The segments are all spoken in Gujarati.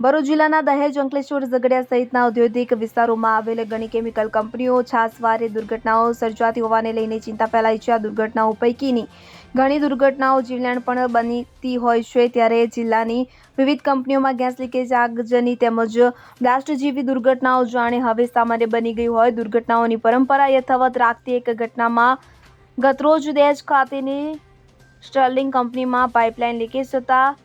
ભરૂચ જિલ્લાના દહેજ અંકલેશ્વર ઝઘડિયા સહિતના ઔદ્યોગિક વિસ્તારોમાં આવેલ ઘણી કેમિકલ કંપનીઓ, છાસવારે દુર્ઘટનાઓ સર્જાતી હોવાને લઈને ચિંતા ફેલાઈ છે. આ દુર્ઘટનાઓ પૈકીની ઘણી દુર્ઘટનાઓ જીવલેણ પણ બનતી હોય છે. ત્યારે જિલ્લાની વિવિધ કંપનીઓમાં ગેસ લીકેજ, આગજની તેમજ બ્લાસ્ટ જેવી દુર્ઘટનાઓ જાણે હવે સામાન્ય બની ગઈ હોય. દુર્ઘટનાઓની પરંપરા યથાવત રાખતી એક ઘટનામાં ગતરોજ દહેજ ખાતેની સ્ટર્લિંગ કંપનીમાં પાઇપલાઇન લીકેજ થતાં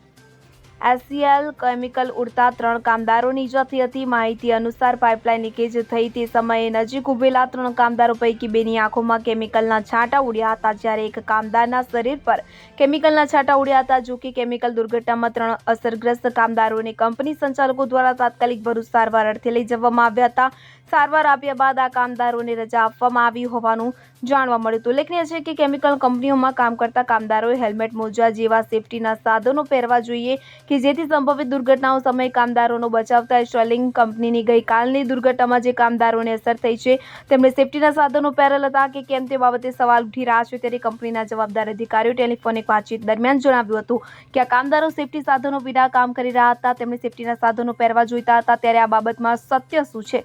એસસીએલ કેમિકલ ઉડતા ત્રણ કામદારોની ઈજા થઈ હતી. માહિતી અનુસાર પાઇપલાઇન લીકેજ થઈ તે સમયે નજીક ઉભેલા ત્રણ કામદારો પૈકી બેની આંખોમાં કેમિકલના છાંટા ઉડ્યા હતા. જ્યારે એક કામદારના શરીર પર કેમિકલના છાંટા ઉડ્યા હતા, જો કે કેમિકલ દુર્ઘટનામાં ત્રણ અસરગ્રસ્ત કામદારોને કંપની સંચાલકો દ્વારા તાત્કાલિક ભરૂચ સારવાર અર્થે લઈ જવામાં આવ્યા હતા. સારવાર આપ્યા બાદ આ કામદારોને રજા આપવામાં આવી હોવાનું જાણવા મળ્યું હતું. ઉલ્લેખનીય છે કે કેમિકલ કંપનીઓમાં કામ કરતા કામદારોએ હેલ્મેટ, મોજા જેવા સેફટીના સાધનો પહેરવા જોઈએ. કે જેથી સંભવિત દુર્ઘટનાઓ સમયે કામદારોનો બચાવ થાય. સ્ટર્લિંગ કંપનીની ગઈકાલની દુર્ઘટનામાં જે કામદારોને અસર થઈ છે, તેમણે સેફટીના સાધનો પહેરેલ હતા કે કેમ તે બાબતે સવાલ ઉઠી રહ્યા છે ત્યારે કંપનીના જવાબદાર અધિકારીઓ ટેલિફોનિક વાતચીત દરમિયાન જણાવ્યું હતું કે આ કામદારો સેફટી સાધનો વિના કામ કરી રહ્યા હતા. તેમણે સેફટીના સાધનો પહેરવા જોઈતા હતા. ત્યારે આ બાબતમાં સત્ય શું છે?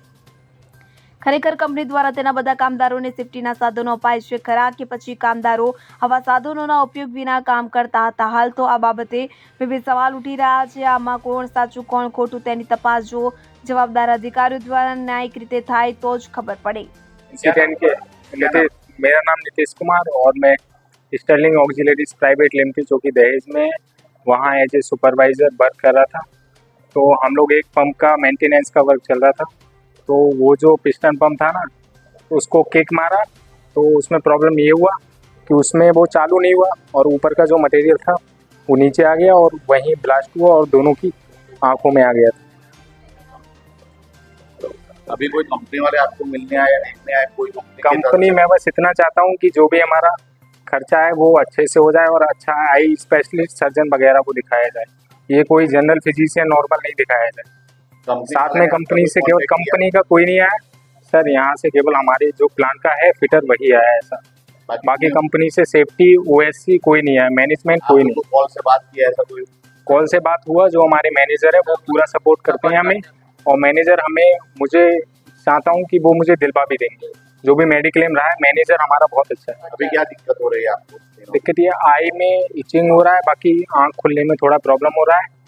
ખરેખર કંપની દ્વારા તેના બધા કામદારોને સેફટીના સાધનો અપાય છે ખરા કે પછી કામદારો આવા સાધનોના ઉપયોગ વિના કામ કરતા હતા હાલ તો આ બાબતે વિવિધ સવાલ ઉઠી રહ્યા છે આમાં કોણ સાચું કોણ ખોટું તેની તપાસ જો જવાબદાર અધિકારીઓ દ્વારા ન્યાયિક રીતે થાય તો જ ખબર પડે इंसिडेंट के नितिश मेरा नाम नीतीश कुमार और मैं स्टर्लिंग ऑक्सिलरीज प्राइवेट लिमिटेड जो कि दहेज में है, वहाँ एज ए सुपरवाइजर वर्क कर रहा था तो हम लोग एक पंप का मेंटेनेंस का वर्क चल रहा था तो वो जो पिस्टन पंप था ना उसको किक मारा तो उसमें प्रॉब्लम ये हुआ कि उसमें वो चालू नहीं हुआ और ऊपर का जो मटेरियल था वो नीचे आ गया और वहीं ब्लास्ट हुआ और दोनों की आँखों में आ गया था। अभी कोई कंपनी वाले आपको मिलने आए या देखने आए कोई कंपनी कंपनी मैं बस इतना चाहता हूँ कि जो भी हमारा खर्चा है वो अच्छे से हो जाए और अच्छा आई स्पेशलिस्ट सर्जन वगैरह को दिखाया जाए। ये कोई जनरल फिजिशियन नॉर्मल नहीं दिखाया जाए। साथ में कंपनी से केवल कंपनी का कोई नहीं आया। सर यहाँ से केवल हमारे जो प्लांट का है फिटर वही आया है सर बाकी कंपनी से सेफ्टी ओएससी कोई नहीं आया। मैनेजमेंट कोई नहीं। कॉल से बात किया ऐसा कोई? कॉल से बात हुआ जो हमारे मैनेजर है वो पूरा सपोर्ट करते हैं हमें। और मैनेजर हमें मुझे चाहता हूँ कि वो मुझे दिलवा भी देंगे। जो भी मेडिक्लेम रहा है मैनेजर हमारा बहुत अच्छा है। अभी क्या दिक्कत हो रही है आपको? दिक्कत ये आई में इचिंग हो रहा है बाकी आँख खुलने में थोड़ा प्रॉब्लम हो रहा है।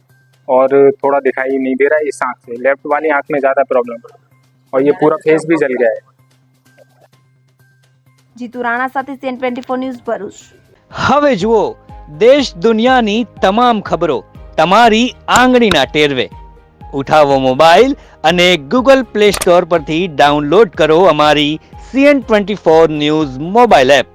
और थोड़ा दिखाई नहीं दे रहा है इस आंख से लेफ्ट वाली आंख में ज़्यादा प्रॉब्लम है और ये पूरा फेस भी जल गया है જીતુ રાણા સાથે CN twenty four news Bharuch હવે જુઓ દેશ દુનિયાની તમામ ખબરો તમારી આંગળીના ટેરવે ઉઠાવો મોબાઈલ અને ગૂગલ પ્લે સ્ટોર પરથી ડાઉનલોડ કરો અમારી CN twenty four news mobile app